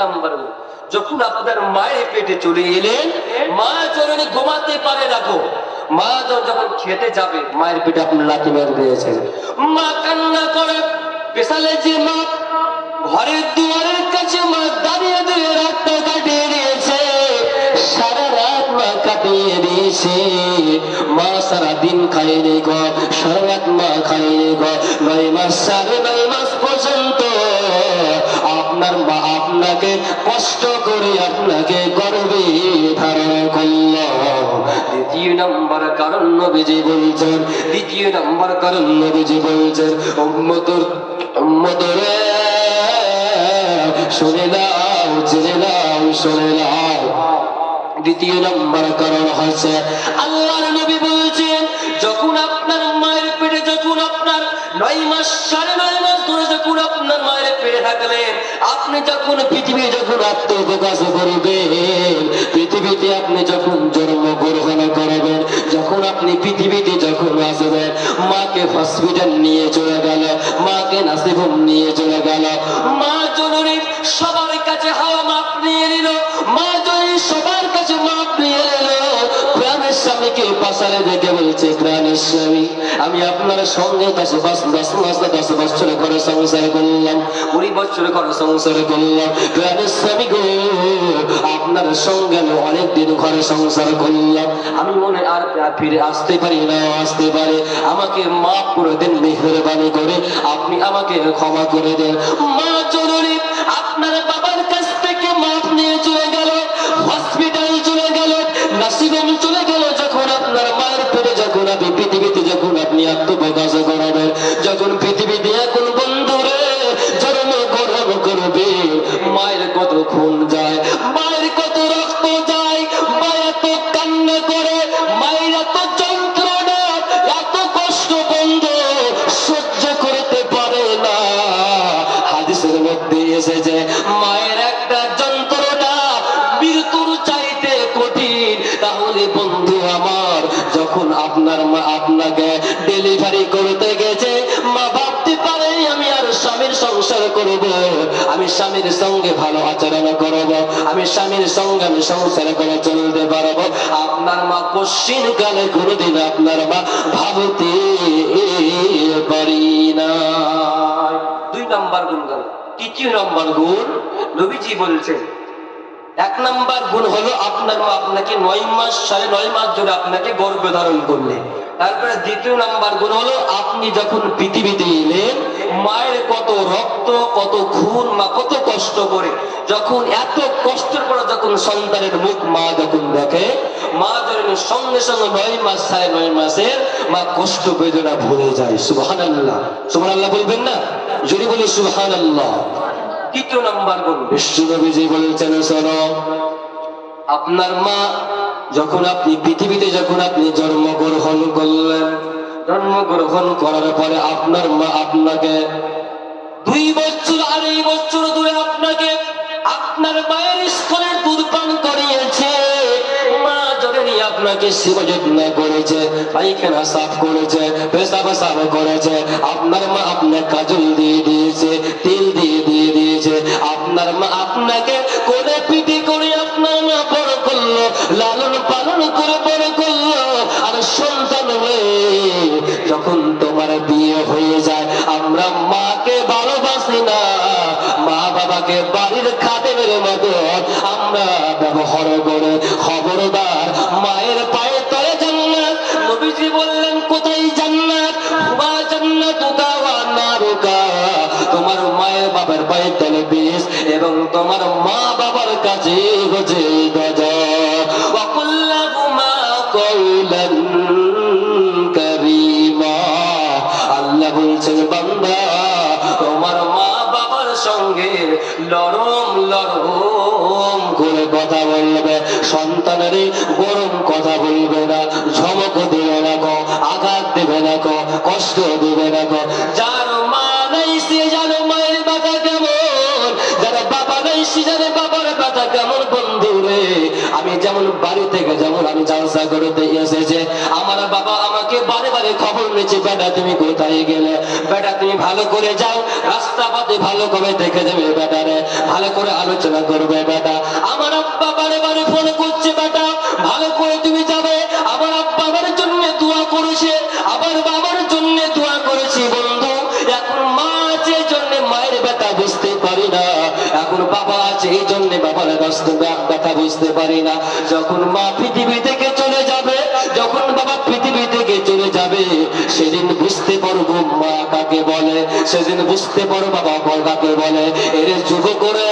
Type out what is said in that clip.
Number যখন আপনার মায়ের পেটে চলে এলেন, মা জননী ঘুমাতে পারে রাখো মা যখন খেতে যাবে, মায়ের পেটে আপনার লাথি মেরে দিয়েছেন। মা কান্না করে পেশালে যে মা ঘরের দুয়ারের কাছে মা দাঁড়িয়ে দিয়ে রাতটা কাটিয়ে দিয়েছে, সারা রাত মা কাটিয়ে দিয়েছে। মা সারা দিন খাইনি গো, সারা রাত মা খাইনি গো। নয় মাস, সাড়ে নয় মাস পর্যন্ত আপনাকে কষ্ট করে আপনাকে গর্বে ধারণ করল। দ্বিতীয় নম্বর কারণ নবীজি বলছেন, দ্বিতীয় নম্বর কারণ নবীজি বলছেন, উম্মতর, উম্মতরে, শুনে নাও, জেনে নাও, শুনে নাও। দ্বিতীয় নম্বর কারণ হচ্ছে, আল্লাহর নবী বলছেন, যখন আপনার মায়ের পেটে, যখন আপনার নয় মাস, সাড়ে নয় মাস যখন আপনার মায়ের পেটে থাকলেন আপনি যখন পৃথিবী যখন আত্মপ্রকাশ করবেন, পৃথিবীতে আপনি যখন জন্মগ্রহণ করবেন, যখন আপনি পৃথিবীতে যখন আসবেন, মাকে হসপিটাল নিয়ে চলে গেল, মাকে নাসিবম নিয়ে চলে গেল। মা জননী সবার কাছে হাওয়া মাপ নিয়ে পাশারে দেখে বলছে আমি আপনার সঙ্গে দশ বছর দশ মাস দশ বছর করে সংসার করলাম, কুড়ি বছর করে সংসার করলাম। গো, আপনার সঙ্গে আমি অনেকদিন ঘরে সংসার করলাম। আমি মনে আর ফিরে আসতে পারি না, আসতে পারে। আমাকে মাফ করে দেন, মেহরবানি করে। আপনি আমাকে ক্ষমা করে দেন। মা জরুরি, আপনার বাবার কাছ থেকে মাপ নিয়ে চলে গেল। তাহলে বন্ধু আমার, যখন আপনার মা আপনাকে ডেলিভারি করতে গেছে, মা ভাবতে পারে আমি আর স্বামীর সংসার করব, আমি স্বামীর সঙ্গে ভালো আচরণ করব, আমি স্বামীর সঙ্গে আমি সংসার করে চলতে পারব। আপনার মা কশ্চিন কালে কোনোদিন আপনার মা ভাবতে পারি না। দুই নাম্বার গুণ গেল। তৃতীয় নাম্বার গুণ নবীজি বলছেন এক নাম্বার গুণ হলো আপনার মা আপনাকে নয় মাস, সাড়ে নয় মাস ধরে আপনাকে গর্ভে ধারণ করলে। তারপরে দ্বিতীয় নাম্বার গুণ হলো আপনি যখন পৃথিবীতে এলেন, মায়ের কত রক্ত, কত খুন মা কত কষ্ট করে, যখন এত কষ্টের পরে যখন সন্তানের মুখ মা যখন দেখে, মা যখন সঙ্গে সঙ্গে নয় মাস, সাড়ে নয় মাসের মা কষ্ট বেদনা ভুলে যায়। সুবহান আল্লাহ সুবহান আল্লাহ বলবেন না? যদি বলি সুবহান আল্লাহ তৃতীয় নাম্বার গুণ বিষ্ণুনবীজি বলেছেন আপনার মা যখন আপনি পৃথিবীতে যখন আপনি জন্মগ্রহণ করলেন, জন্মগ্রহণ করার পরে আপনার মা আপনাকে দুই বছর আড়াই বছর ধরে আপনাকে আপনার মায়ের স্তনের দুধ পান করিয়েছে। মা জননী আপনাকে সেবা যত্ন করেছে, পায়খানা সাফ করেছে, পেশাব করেছে, আপনার মা আপনার কাজল দিয়ে দিয়েছে, তেল আপনার মা আপনাকে কোলে পিটি করে আপনার মা বড় করল, লালন পালন করে বড় করল, আর সন্তান হয়ে যখন তোমার বিয়ে হয়ে যায়, আমরা মাকে ভালোবাসি না। মা বাবাকে বাড়ির খাদেমের মতো আমরা ব্যবহার মায়ের বাবার পায়ে তলে বিষ এবং তোমার মা বাবার কাছে গজা বান্দা, তোমার মা বাবার সঙ্গে করে কথা গরম কথা বলবে না দেবে না আঘাত দেবে না কষ্ট দেবে না আমি যেমন বাড়ি থেকে যেমন আমি জালসা করতে এসেছে, আমার বাবা আমাকে বারে বারে খবর নিচ্ছে, বেটা, তুমি কোথায় গেলে? বেটা, তুমি ভালো করে যাও, রাস্তা পথে ভালো করে দেখে দেবে বেটারে ভালো করে আলোচনা করবে, বেটা আছে এই জন্য বাবার ব্যস্ত কথা বুঝতে পারি না। যখন মা পৃথিবী থেকে চলে যাবে, যখন বাবা পৃথিবী থেকে চলে যাবে, সেদিন বুঝতে পারব মা কাকে বলে, সেদিন বুঝতে পারব বাবা কাকে বলে। এর যুগ করে